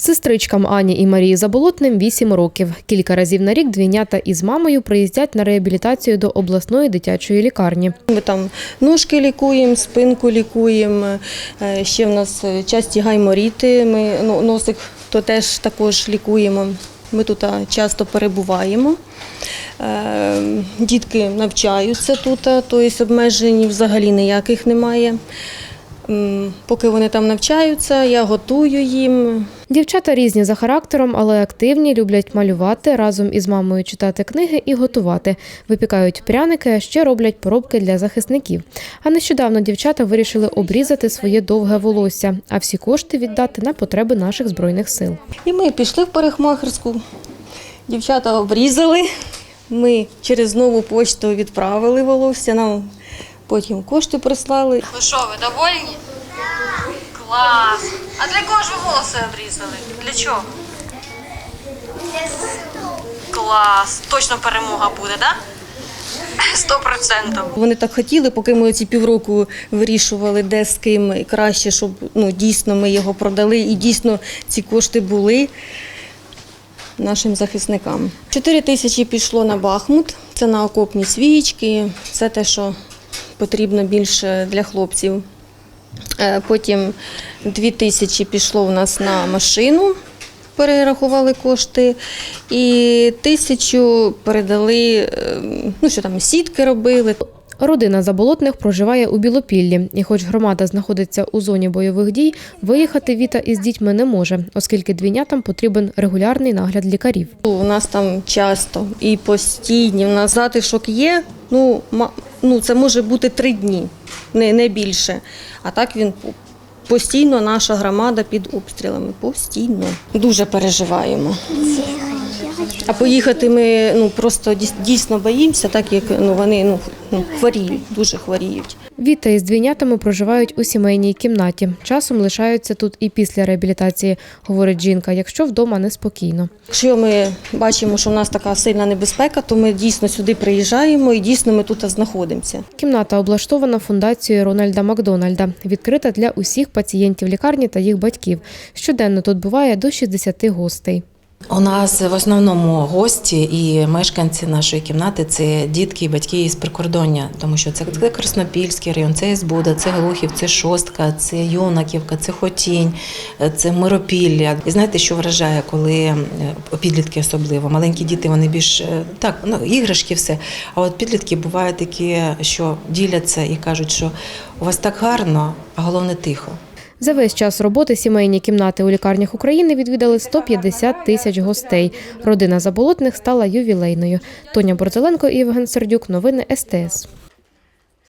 Сестричкам Ані і Марії Заболотним 8 років. Кілька разів на рік двійнята із мамою приїздять на реабілітацію до обласної дитячої лікарні. Ми там ножки лікуємо, спинку лікуємо. Е, Ще в нас е, часті гайморіти. Ми ну, носик то теж також лікуємо. Ми тут часто перебуваємо. Е, Дітки навчаються тут, тобто обмежень взагалі ніяких немає. Поки вони там навчаються, я готую їм. Дівчата різні за характером, але активні, люблять малювати, разом із мамою читати книги і готувати. Випікають пряники, а ще роблять поробки для захисників. А нещодавно дівчата вирішили обрізати своє довге волосся, а всі кошти віддати на потреби наших збройних сил. І ми пішли в парикмахерську. Дівчата обрізали. Ми через нову почту відправили волосся. Нам потім кошти прислали. Ну що, ви довольні? Клас! А для кого ж ви волоси обрізали? Для чого? Клас! Точно перемога буде, так? Да? Сто процентів. Вони так хотіли, поки ми ці півроку вирішували, де з ким краще, щоб ну, дійсно ми його продали і дійсно ці кошти були нашим захисникам. Чотири тисячі пішло на Бахмут, це на окопні свічки, це те, що потрібно більше для хлопців. Е, Потім дві тисячі пішло у нас на машину, перерахували кошти, і тисячу передали, е, ну що там, сітки робили. Родина заболотних проживає у Білопіллі, і хоч громада знаходиться у зоні бойових дій, виїхати Віта із дітьми не може, оскільки двійнятам потрібен регулярний нагляд лікарів. У нас там часто і постійні, у нас затишок є, ну, ма- ну це може бути три дні, не, не більше. А так він постійно наша громада під обстрілами. Постійно. Дуже переживаємо. А поїхати ми ну, просто дійсно боїмося, так як ну, вони ну, ну, хворіють, дуже хворіють. Віта із двійнятами проживають у сімейній кімнаті. Часом лишаються тут і після реабілітації, говорить жінка, якщо вдома неспокійно. Якщо ми бачимо, що в нас така сильна небезпека, то ми дійсно сюди приїжджаємо і дійсно ми тут знаходимося. Кімната облаштована фундацією Рональда Макдональда, відкрита для усіх пацієнтів лікарні та їх батьків. Щоденно тут буває до 60 гостей. У нас в основному гості і мешканці нашої кімнати це дітки і батьки із прикордоння, тому що це, Краснопільський район, це Ізбуда, це Глухів, це Шостка, це Юнаківка, це Хотінь, це Миропілля. І знаєте, що вражає, коли е, підлітки особливо маленькі діти, вони більш е, так, ну іграшки, все. А от підлітки бувають такі, що діляться і кажуть, що у вас так гарно, а головне тихо. За весь час роботи сімейні кімнати у лікарнях України відвідали 150 тисяч гостей. Родина заболотних стала ювілейною. Тоня Борзеленко і Євген Сердюк. Новини СТС.